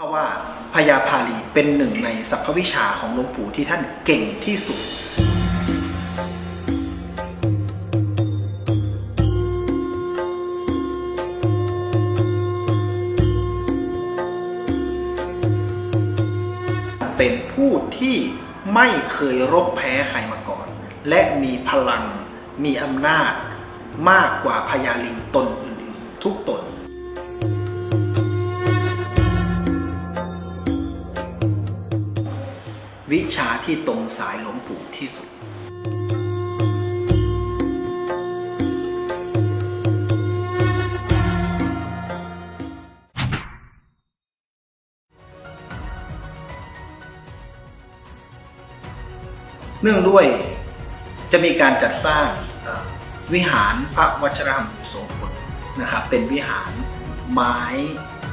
เพราะว่าพญาพาลีเป็นหนึ่งในสรรพวิชาของหลวงปู่ที่ท่านเก่งที่สุด เป็นผู้ที่ไม่เคยรบแพ้ใครมาก่อน และมีพลังมีอำนาจมากกว่าพญาลิงตนอื่นๆ ทุกตน วิชาที่ตรงสายหลวงปู่ที่สุด เนื่องด้วยจะมีการจัดสร้างวิหารพระวชรามโสพลนะครับ เป็นวิหารไม้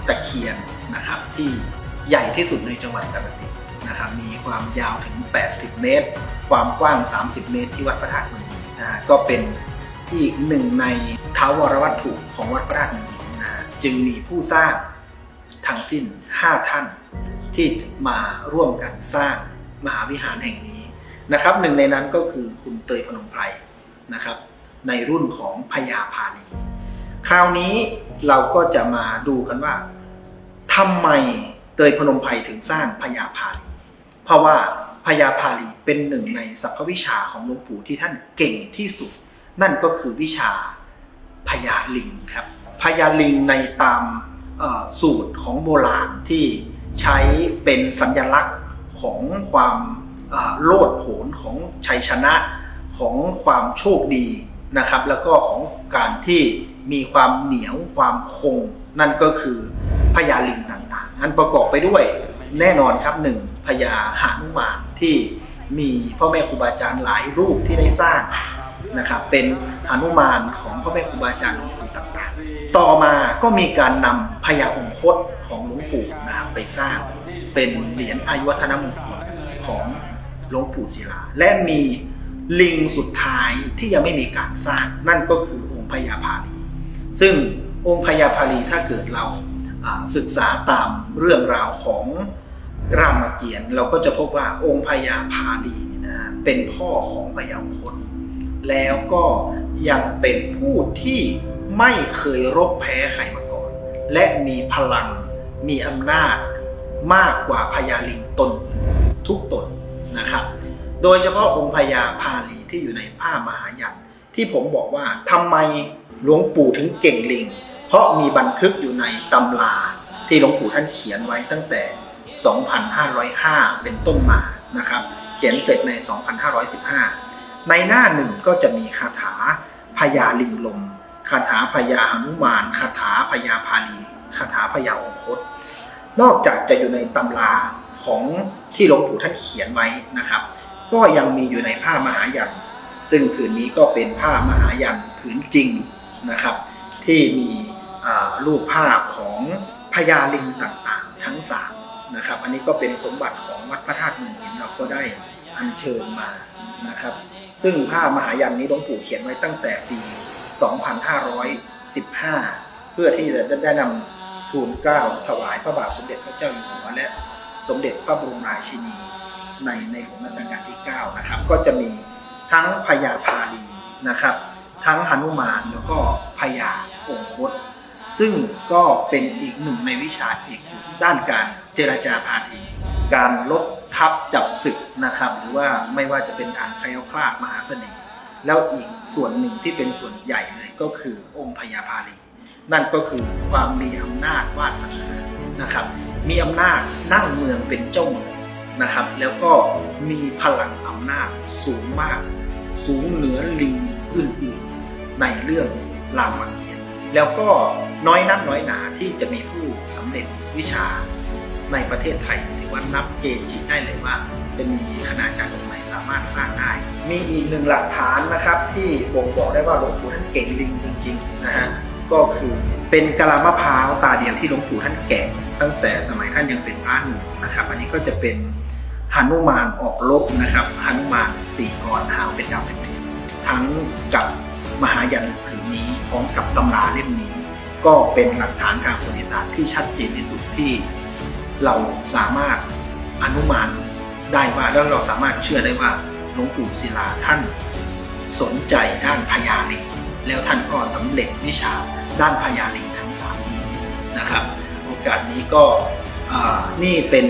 ตะเคียนนะครับที่ใหญ่ที่สุดในจังหวัดกาฬสินธุ์ นะครับมีความยาวถึง 80 เมตร ความกว้าง 30 เมตร ที่วัดพระธาตุมืองหินะก็เป็นอีกหนึ่งในท้าวรวัตถุของวัดพระธาตุมืองหินะฮะจึงมีผู้สร้างทั้งสิ้น 5 ท่านที่มาร่วมกันสร้างมหาวิหารแห่งนี้นะครับหนึ่งในนั้นก็คือคุณเตยพนมไพรนะครับในรุ่นของพญาพาลีคราวนี้เราก็จะมาดูกันว่าทำไมเตยพนมไพรถึงสร้างพญาพาลี เพราะว่าพญาพาลีเป็นหนึ่งในสรรพวิชาของหลวงปู่ที่ท่านเก่งที่สุด นั่นก็คือวิชาพญาลิงครับพญาลิงในตามสูตรของโบราณที่ใช้เป็นสัญลักษณ์ของความโลดโผนของชัยชนะของความโชคดีนะครับ แล้วก็ของการที่มีความเหนียวความคง นั่นก็คือพญาลิงต่างๆอันประกอบไปด้วย แน่นอนครับหนึ่งพญาหานุมานที่มีพ่อแม่ครูบาอาจารย์หลายรูปที่ได้สร้างนะครับเป็นหานุมานของพ่อแม่ครูบาอาจารย์หลวงปู่ต่างๆ ต่อมาก็มีการนำพญาองคตของหลวงปู่นะครับไปสร้างเป็นเหรียญอายุวัฒนมงคลของหลวงปู่ศิลา และมีลิงสุดท้ายที่ยังไม่มีการสร้าง นั่นก็คือองค์พญาพาลีซึ่งองค์พญาพาลีถ้าเกิดเราศึกษาตามเรื่องราวของ รามเกียรติ์เราก็จะพบว่าองค์พญาพาลีนะฮะเป็นพ่อของพญาคตแล้วก็ยังเป็นผู้ที่ไม่เคยรบแพ้ใครมาก่อน และมีพลังมีอำนาจมากกว่าพญาลิงตนทุกตนนะครับ โดยเฉพาะองค์พญาพาลีที่อยู่ในผ้ามหายันที่ผมบอกว่าทำไมหลวงปู่ถึงเก่งลิง เพราะมีบันทึกอยู่ในตำราที่หลวงปู่ท่านเขียนไว้ตั้งแต่ 2505 เป็นต้นมานะครับ เขียนเสร็จใน 2515 ในหน้าหนึ่งก็จะมีคาถาพญาลิงลม คาถาพญาหนุมาน คาถาพญาพาลีคาถาพญาองคต นอกจากจะอยู่ในตำราของที่หลวงปู่ท่านเขียนไว้นะครับ ก็ยังมีอยู่ในผ้ามหายัน ซึ่งผืนนี้ก็เป็นผ้ามหายันผืนจริงนะครับ ที่มีรูปภาพของพญาลิงต่างๆ ทั้งสาม นะครับ อันนี้ก็เป็นสมบัติของวัดพระธาตุเมืองหินเราก็ได้อัญเชิญมานะครับ ซึ่งผ้ามหายันนี้หลวงปู่เขียนไว้ตั้งแต่ปี 2515 เพื่อที่จะได้นำทูลเกล้าถวายพระบาทสมเด็จพระเจ้าอยู่หัวและสมเด็จพระบรมราชินีในในหลวงรัชกาลที่ 9 นะครับ ก็จะมีทั้งพญาพาลีนะครับ ทั้งหนุมานแล้วก็พญาองคต ซึ่งก็เป็นอีกหนึ่งในวิชาเอกด้านการ เจรจาพาทีการลบทับจับศึกนะครับ หรือว่าไม่ว่าจะเป็นทางแคลคลาดมหาเสน่ห์แล้วอีกส่วนหนึ่งที่เป็นส่วนใหญ่เลยก็คือองค์พญาพาลี นั่นก็คือความมีอำนาจวาสนานะครับ มีอำนาจนั่งเมืองเป็นเจ้าเมืองนะครับ แล้วก็มีพลังอำนาจสูงมาก สูงเหนือลิงอื่นๆในเรื่องรามเกียรติ์แล้วก็น้อยนักน้อยหนาที่จะมีผู้สำเร็จวิชา ในประเทศไทยถือว่านับเกจิได้เลยว่าจะมีคณาจารย์องค์ไหนสามารถสร้างได้ มีอีกหนึ่งหลักฐานนะครับ ที่บ่งบอกได้ว่าหลวงปู่ท่านเก่งลิงจริงๆนะฮะก็คือเป็นกะลามะพร้าวตาเดียวที่หลวงปู่ท่านแกะตั้งแต่สมัยท่านยังเป็นพระหนุ่มนะครับ อันนี้ก็จะเป็นหนุมานออกรบนะครับหนุมานสี่กรหางเป็นดาวเป็นทิศทั้งกับมหายันผืนนี้พร้อมกับตำราเล่มนี้ ก็เป็นหลักฐานทางประวัติศาสตร์ที่ชัดเจนที่สุดที่ เราสามารถอนุมานได้ว่าแล้วเราสามารถเชื่อได้ว่าหลวงปู่ศิลาท่าน สนใจด้านพญาลิงแล้วท่านก็สำเร็จวิชาด้านพญาลิงทั้งสามนะครับ โอกาสนี้ก็นี่เป็น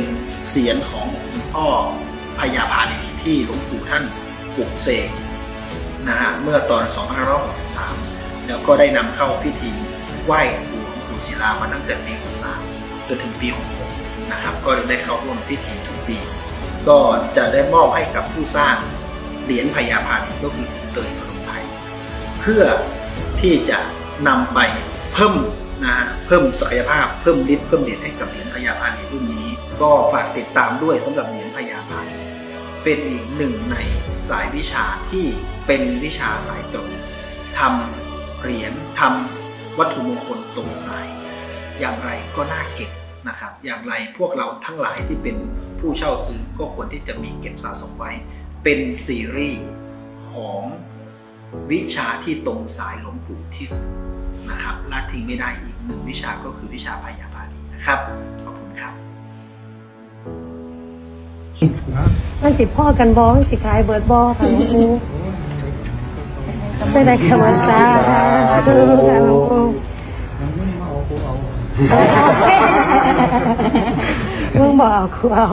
เสียงของคุณพ่อพญาพาลิที่หลวงปู่ท่านปลุกเสกนะฮะเมื่อตอน 2563 แล้วก็ได้นำเข้าพิธีไหว้ครูหลวงปู่ศิลามาตั้งแต่ปี 63 จนถึงปี 66 นะครับก็ได้เข้าร่วมพิธีทุกปี ก็จะได้มอบให้กับผู้สร้างเหรียญพญาพาลิงก็คือเตยพนมไพรเพื่อที่จะนำไปเพิ่มนะฮะเพิ่มศักยภาพเพิ่มฤทธิ์เพิ่มเดชให้กับเหรียญพญาพาลิงรุ่นนี้ ก็ฝากติดตามด้วยสำหรับเหรียญพญาพาลิงเป็นอีกหนึ่งในสายวิชาที่เป็นวิชาสายตรงทำเหรียญทำวัตถุมงคลตรงสาย อย่างไรก็น่าเก็บ นะครับ อย่างไรพวกเราทั้งหลายที่เป็นผู้เช่าซื้อก็ควรที่จะมีเก็บสะสมไว้ เป็นซีรีส์ของวิชาที่ตรงสายหลวงปู่ที่สุดนะครับละทิ้งไม่ได้อีกหนึ่งวิชาก็คือวิชาพยาบาลีนะครับ ขอบคุณครับมันสิพ่อกันบอมันสิขายเบิร์ดบอค่ะหลวงปู่ไม่ได้กำลังใจดูค่ะหลวงปู่ มึงบอกเอากูเอา